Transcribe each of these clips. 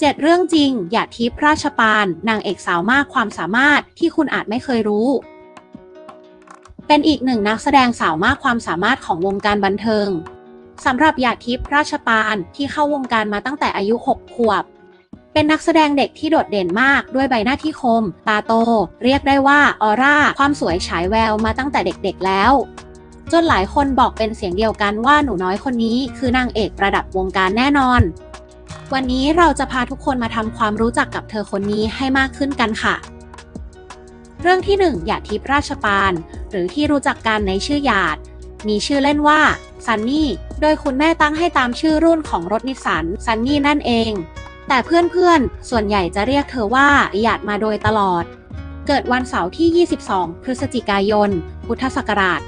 7 เรื่องจริงอย่าทิพย์ราชปาน นางเอกสาวมากความสามารถที่คุณอาจไม่เคยรู้ เป็นอีกหนึ่งนักแสดงสาวมากความสามารถของวงการบันเทิงสำหรับหยาดทิพย์ราชปานที่เข้าวงการมาตั้งแต่อายุ 6 ขวบ เป็นนักแสดงเด็กที่โดดเด่นมากด้วยใบหน้าที่คม ตาโต เรียกได้ว่าออร่าความสวยฉายแววมาตั้งแต่เด็กๆแล้ว จนหลายคนบอกเป็นเสียงเดียวกันว่าหนูน้อยคนนี้คือนางเอกระดับวงการแน่นอน วันนี้เราจะพาทุกคนมาทำความรู้จักกับเธอคนนี้ให้มากขึ้นกันค่ะ เรื่องที่ 1 หยาดทิพย์ราชปาน หรือที่รู้จักกันในชื่อหยาด มีชื่อเล่นว่าซันนี่ โดยคุณแม่ตั้งให้ตามชื่อรุ่นของรถนิสสันซันนี่นั่นเอง แต่เพื่อนๆ ส่วนใหญ่จะเรียกเธอว่าหยาดมาโดยตลอด เกิดวันเสาร์ที่ 22 พฤศจิกายน พุทธศักราช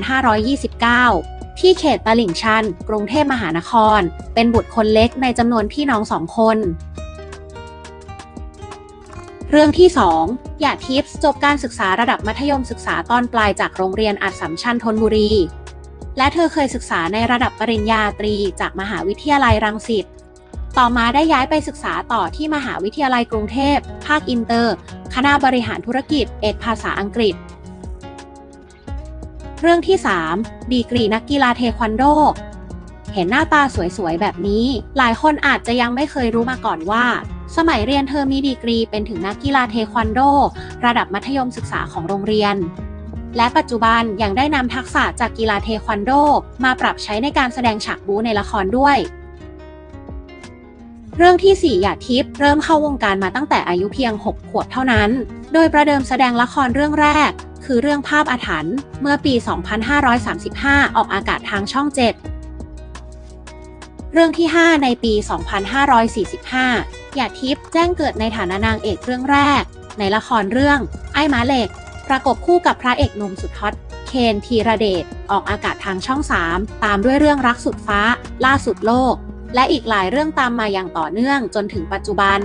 2529 ที่เขตตลิ่งชัน กรุงเทพมหานคร เป็นบุตรคนเล็กในจำนวนพี่น้องสองคน เรื่องที่ 2 หยาดทิพย์จบการศึกษาระดับมัธยมศึกษาตอนปลายจากโรงเรียนอัดสัมชัญธนบุรี และเธอเคยศึกษาในระดับปริญญาตรีจากมหาวิทยาลัยรังสิต ต่อมาได้ย้ายไปศึกษาต่อที่มหาวิทยาลัยกรุงเทพ ภาคอินเตอร์ คณะบริหารธุรกิจ เอกภาษาอังกฤษ เรื่องที่ 3 ดีกรีนักกีฬาเทควันโด เห็นหน้าตาสวยๆ แบบนี้ หลายคนอาจจะยังไม่เคยรู้มาก่อนว่า สมัยเรียนเธอมีดีกรีเป็นถึงนักกีฬาเทควันโด ระดับมัธยมศึกษาของโรงเรียน และปัจจุบันยังได้นำทักษะจากกีฬาเทควันโด มาปรับใช้ในการแสดงฉากบู๊ในละครด้วยเรื่องที่ 4 หยาทิพย์เริ่มเข้าวงการมาตั้งแต่อายุเพียง 6 ขวบเท่านั้น โดยประเดิมแสดงละครเรื่องแรก คือเรื่องภาพอาถรรพ์เมื่อปี 2535 ออกอากาศทางช่อง 7 เรื่องที่ 5 ในปี 2545 หยาทิพย์แจ้งเกิดในฐานะนางเอกเรื่องแรก ในละครเรื่อง ไอ้ม้าเหล็ก ประกบคู่กับพระเอกหนุ่มสุดฮอตเคนธีระเดชออกอากาศทางช่อง 3 ตามด้วยเรื่องรักสุดฟ้า ล่าสุดโลก และอีกหลายเรื่องตามมาอย่างต่อเนื่องจนถึงปัจจุบัน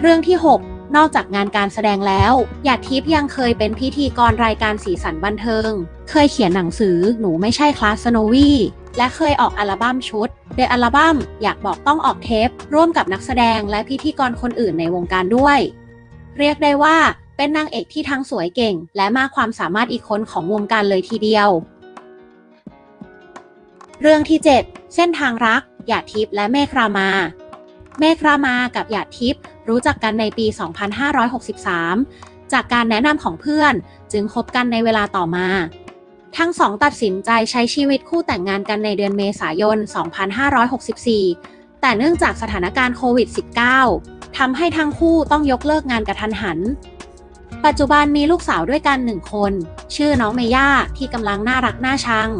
เรื่องที่ 6 นอกจากงานการแสดงแล้วหยาดทิพย์ยังเคยเป็นพิธีกรรายการสีสันบันเทิง เคยเขียนหนังสือหนูไม่ใช่คลาสโนวีและเคยออกอัลบั้มชุด โดยอัลบั้มอยากบอกต้องออกเทป ร่วมกับนักแสดงและพิธีกรคนอื่นในวงการด้วย เรียกได้ว่าเป็นนางเอกที่ทั้งสวยเก่ง และมากความสามารถอีกคนของวงการเลยทีเดียว เรื่องที่ 7 เส้นทางรักหยาดทิพย์และเมฆรามา เมฆรามากับหยาดทิพย์รู้จักกันในปี 2563 จากการแนะนำของเพื่อนจึงคบกันในเวลาต่อมา ทั้งสองตัดสินใจใช้ชีวิตคู่แต่งงานกันในเดือนเมษายน 2564 แต่เนื่องจากสถานการณ์โควิด -19 ทำให้ทั้งคู่ต้องยกเลิกงานกระทันหัน ปัจจุบันมีลูกสาวด้วยกันหนึ่งคน ชื่อน้องเมย่าที่กำลังน่ารักน่าชัง